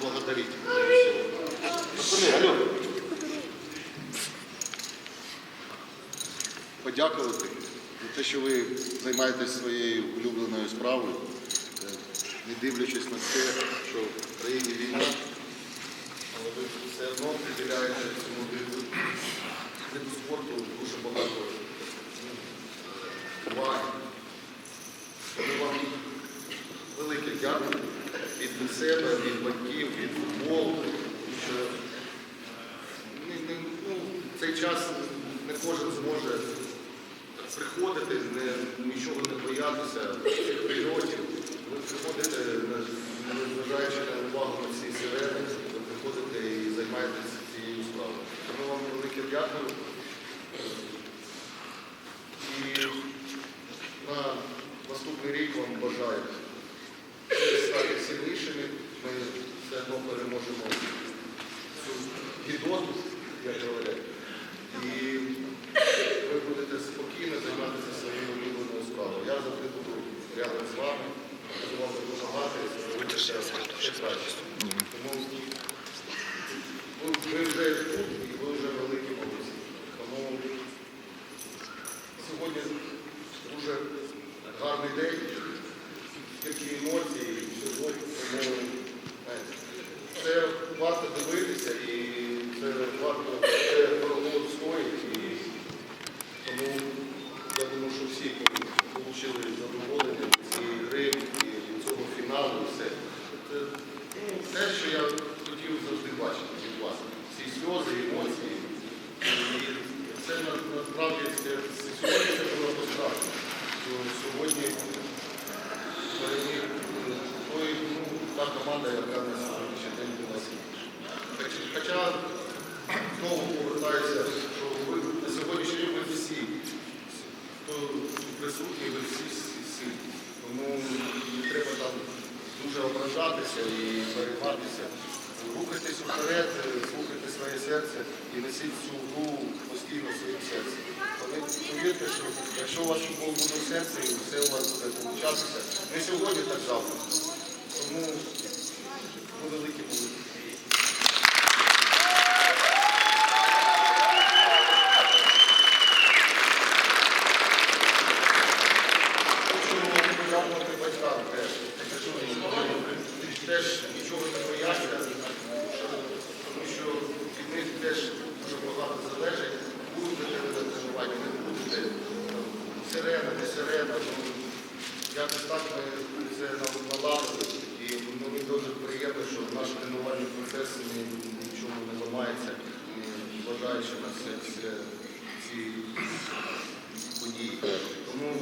поблагодарить Алло. Подякувати за те, що ви займаєтесь своєю улюбленою справою, е, не дивлячись на те, що в країні війна, але ви все одно приділяєте цьому виду спорту дуже багато ну, е, уваги. Велике дякую від себе, від батьків, від футболу, не, ну, цей час не кожен зможе приходити, не, нічого не боятися цих прильотів. Ви приходите, незважаючи на увагу на ці сирени, ви приходите і займаєтесь цією справою. Тому вам велике дякую. І на наступний рік вам бажаю стати сильнішими. Ми все одно переможемо цю гідоту, як говорять. І ви будете спокійно займатися своєю улюбленою справою. Я завжди буду рядом з вами, буду вам допомагати, зробити все ще краще. Тому ви, ви вже тут і ви вже великі молодці. Тому сьогодні дуже гарний день, такі емоції, всього. Тому знаєте, це варто дивитися і це варто це дорого стоїть. І тому я думаю, що всі отримали задоволення від цієї гри і від цього фіналу. і Все. Це ну, те, що я хотів завжди бачити від вас. Ці сльози, емоції. І це на- насправді це, це- сьогодні це було по-справжньому. Що Сьогодні переміг е, той, ну, та команда, яка на сьогоднішній день була сильніша. Хоч- Хоча знову повертаюся, що ви на сьогоднішній день ви всі, хто присутні, ви всі сильні. Тому не треба там дуже ображатися і перейматися. Рухайтесь вперед, слухайте своє серце і несіть цю гру постійно своїм серцем. Повір- Повірте, що якщо у вас футбол буде в серці, все у вас буде получатися. Не сьогодні, так завтра. Тому Thank you.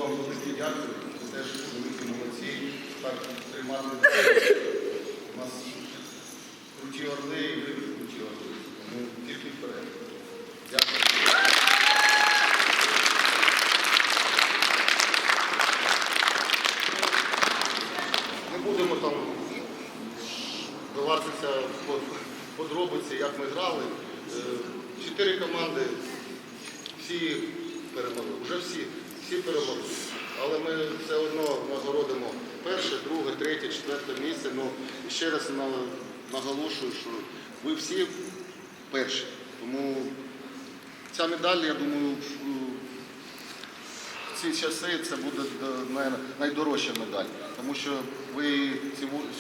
Вам велике дякую. Ви теж великі молодці. Так тримати. У нас круті орли і ви круті орли. Тільки вперед. Дякую. Не будемо там вдаватися в подробиці, як ми грали. Е, Чотири команди, всі перемогли. Вже всі, всі перемогли. Але ми все одно нагородимо перше, друге, третє, четверте місце. Ну, і ще раз наголошую, що ви всі перші. Тому ця медаль, я думаю, в- ці часи це буде е, найдорожча медаль, тому що ви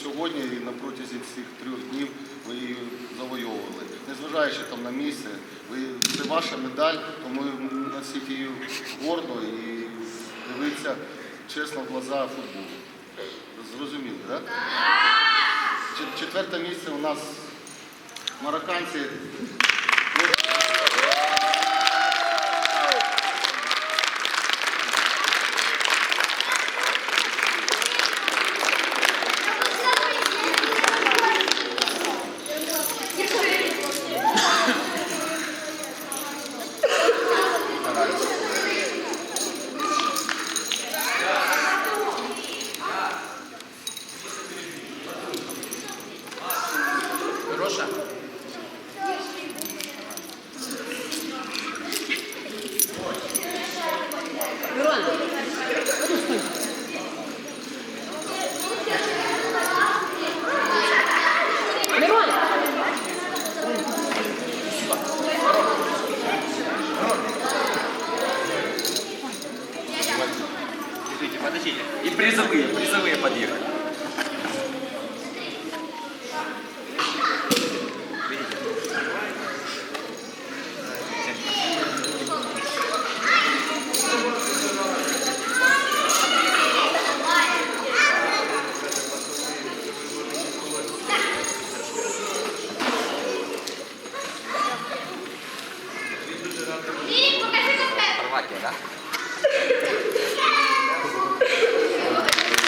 сьогодні і на протязі цих трьох днів ви її завойовували. Незважаючи там на місце, ви, це ваша медаль, тому носіть її гордо і дивіться чесно в глаза футболу. Зрозуміли, так? Да? Четверте місце у нас марокканці.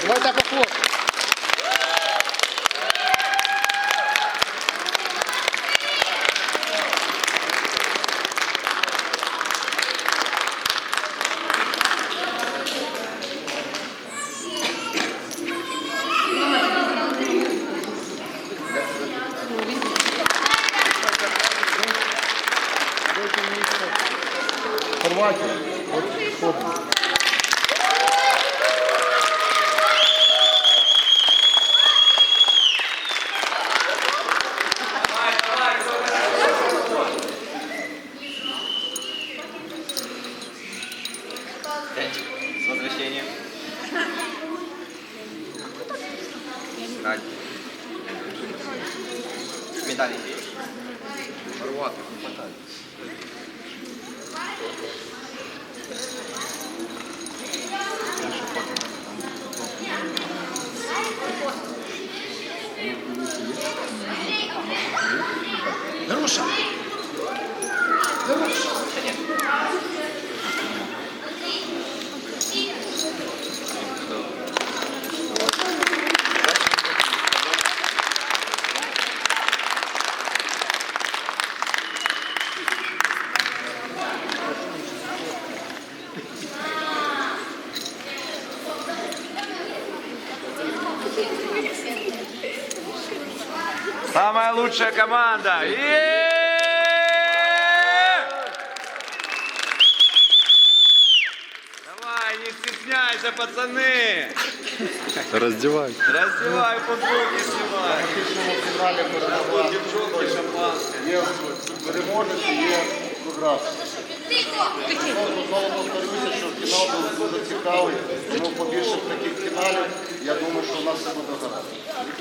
Давайте похлопаємо. Лучшая команда! Давай, не стесняйся, пацаны! Раздевай. Раздевай футболки, снимай! Фіналі перемогла. Девчонки, шампанское. Є переможець, є програв. Знову повторюся, що фінал був дуже цікавий. Тому побільше таких фіналів, я думаю, що у нас все буде гаразд.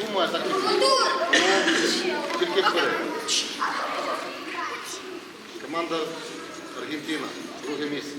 Думаю, так і. Тільки вперед. Команда Аргентина, друге місце.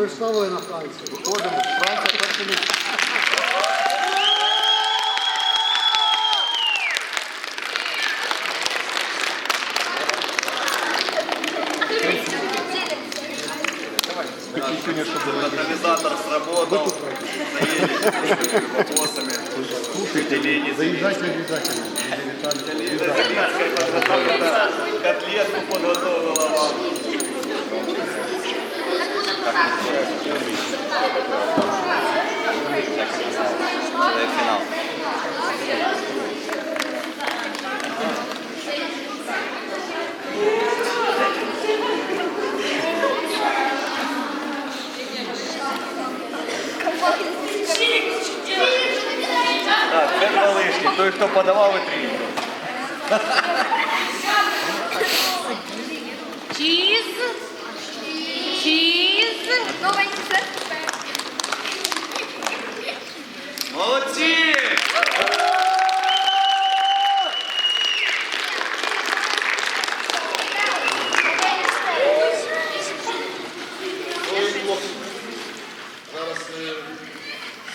Ви ж ставили на Францію. Виходимо, Франція перше місце. Тотализатор сработал. Заедем вопросами. Заїжджайте обов'язково. Котлетку подготовила вам. Финал. той, хто подавав і трійку.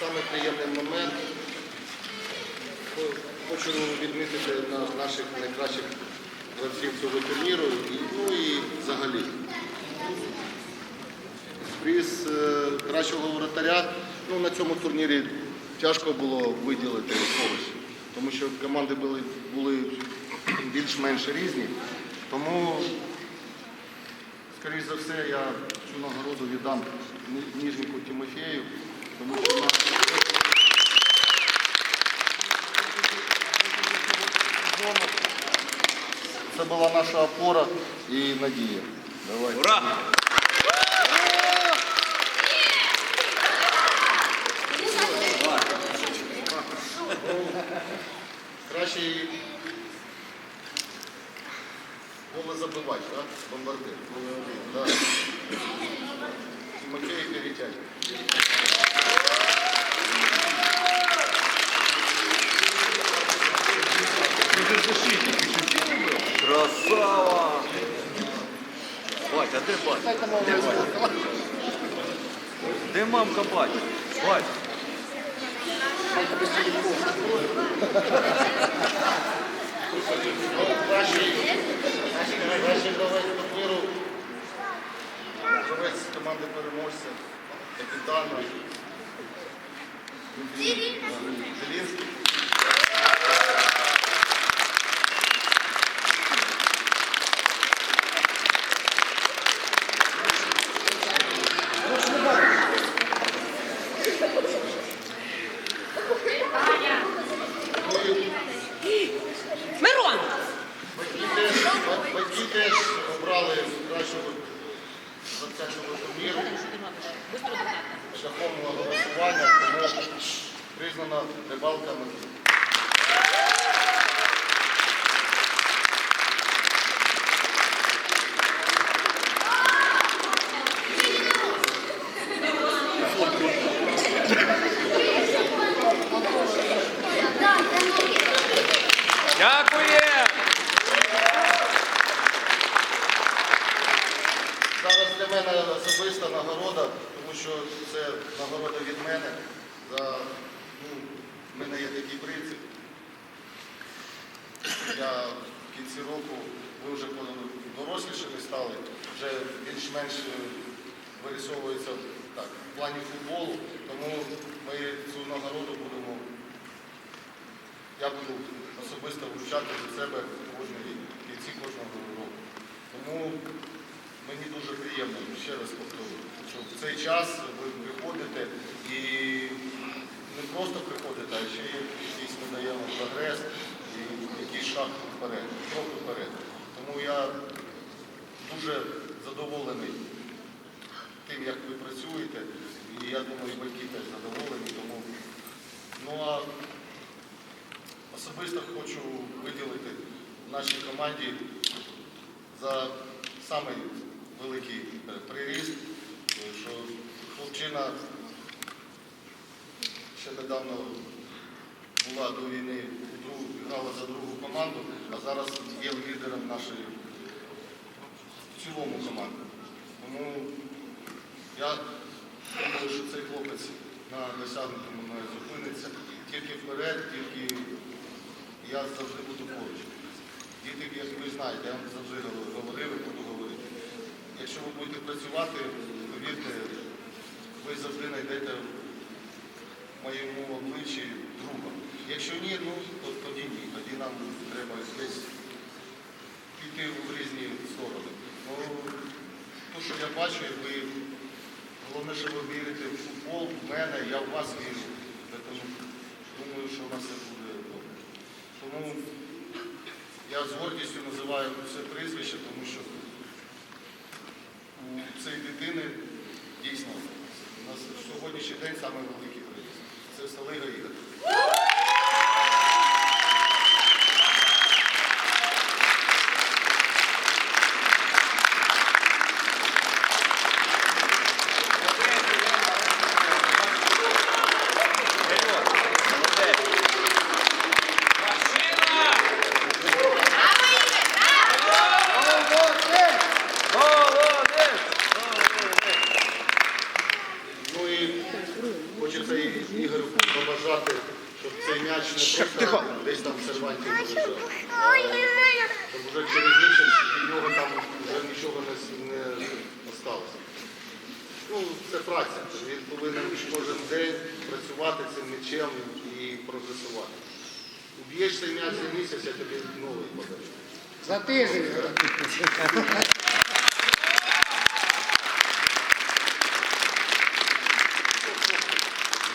Саме приємний момент. Хочу відмітити на- наших найкращих гравців цього турніру, ну і взагалі. Приз е, кращого воротаря. Ну, на цьому турнірі тяжко було виділити когось, тому що команди були, були більш-менш різні. Тому Скоріше за все, я цю нагороду віддам Ні- Ніжнику Тимофею, тому що в нас це була наша опора і надія. Давайте. Ура! Кращий голозабивач, да? бомбардир. Да. Тимофей Перетяй. Красава! Бать, а де бать? Де бать? Де мамка бать? Бать. Кращий, кращий гравець турніру. Гравець команди переможця, капітана. Зелінський. Ну і Мирон. Батьки теж, батьки теж обрали гравця турніру шляхом голосування, тому признана рибалками. Дякує! Зараз для мене особиста нагорода, тому що це нагорода від мене. За, ну, в мене є такий принцип. Я в кінці року, ви вже дорослішими стали, вже більш-менш е, вирисовується так, в плані футболу, тому ми цю нагороду будемо, я буду особисто вручати від себе кожен рік, в кінці кожного року. Тому Мені дуже приємно, ще раз повторюю, що в цей час ви приходите і не просто приходите, а ще й ми даємо прогрес і якийсь шаг вперед, крок вперед. Тому я дуже задоволений тим, як ви працюєте, і я думаю, батьки теж задоволені. Тому, ну а особисто хочу виділити нашій команді за самий е, приріст, що хлопчина ще недавно була до війни, грала за другу команду, а зараз є лідером нашої в цілому команди. Тому я думаю, що цей хлопець на досягнутому не зупиниться. Тільки вперед, тільки я завжди буду поруч. Діти, як ви знаєте, я вам завжди говорив і буду говорити. Якщо ви будете працювати, повірте, ви завжди знайдете в моєму обличчі друга. Якщо ні, ну то тоді ні. Тоді нам треба десь піти в різні сторони. Ну, то, що я бачу, ви головне, що ви вірите в футбол, в мене, я в вас вірю. Тому думаю, що у нас все буде добре. Тому я з гордістю називаю це прізвище, тому що у цієї дитини дійсно у нас сьогоднішній день найвеликий приїзд. Це Сталига Ігор. Ігорю побажати, щоб цей м'яч не просто десь там в серванті лежав. Щоб вже через місяць від нього там вже нічого не, осталося. Ну, це праця. Він повинен кожен день працювати цим м'ячем і прогресувати. Уб'єш цей м'яч за місяць, я тобі новий подарю. За тиждень.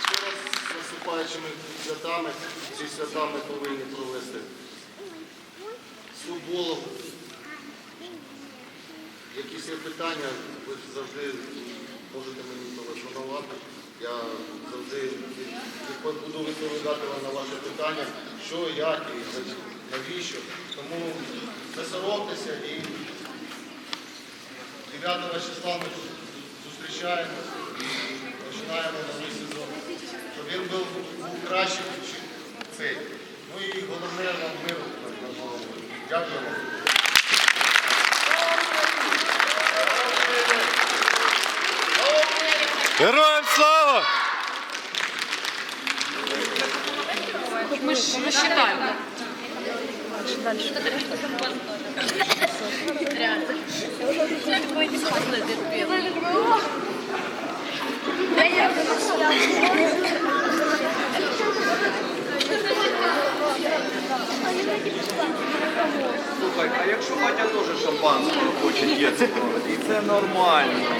Ще раз з наступаючими святами, ці свята ми повинні провести футболом. Якісь є питання, ви завжди можете мені телефонувати. Я завжди буду відповідати вам на ваші питання, що, як і навіщо. Тому не соромтеся і 9 числа ми зустрічаємося і починаємо новий сезон. Щоб він був кращим, ніж. Ну і головне нам миру на голову. Дякую вам. Героям слава! Мы ж мы считаем. Слухай, а якщо батя теж шампанського хоче є і це нормально.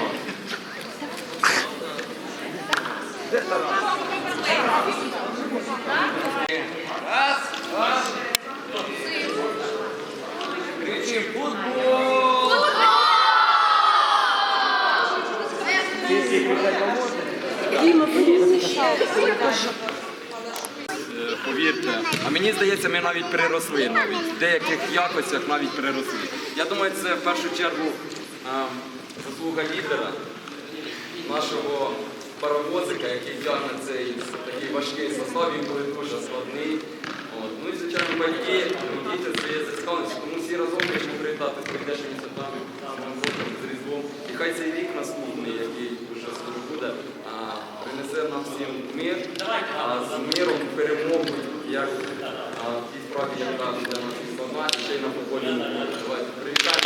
Де? Раз, два. Кричим футбол! Е, Повірте, а мені здається, ми навіть переросли навіть в деяких якостях навіть переросли. Я думаю, це в першу чергу е, заслуга лідера, нашого паровозика, який тягне цей такий важкий состав, він був дуже складний. От. Ну і звичайно батьки, діти це є зацікавленість, тому всі разом хочемо привітати з прийдешніми святами, з Різдвом. І хай цей рік який вже скоро буде, а, принесе нам всім мир, а з миром перемогу, як в тій справі, яка для нас складна, і ще й на футбольному. Давайте привітаємо.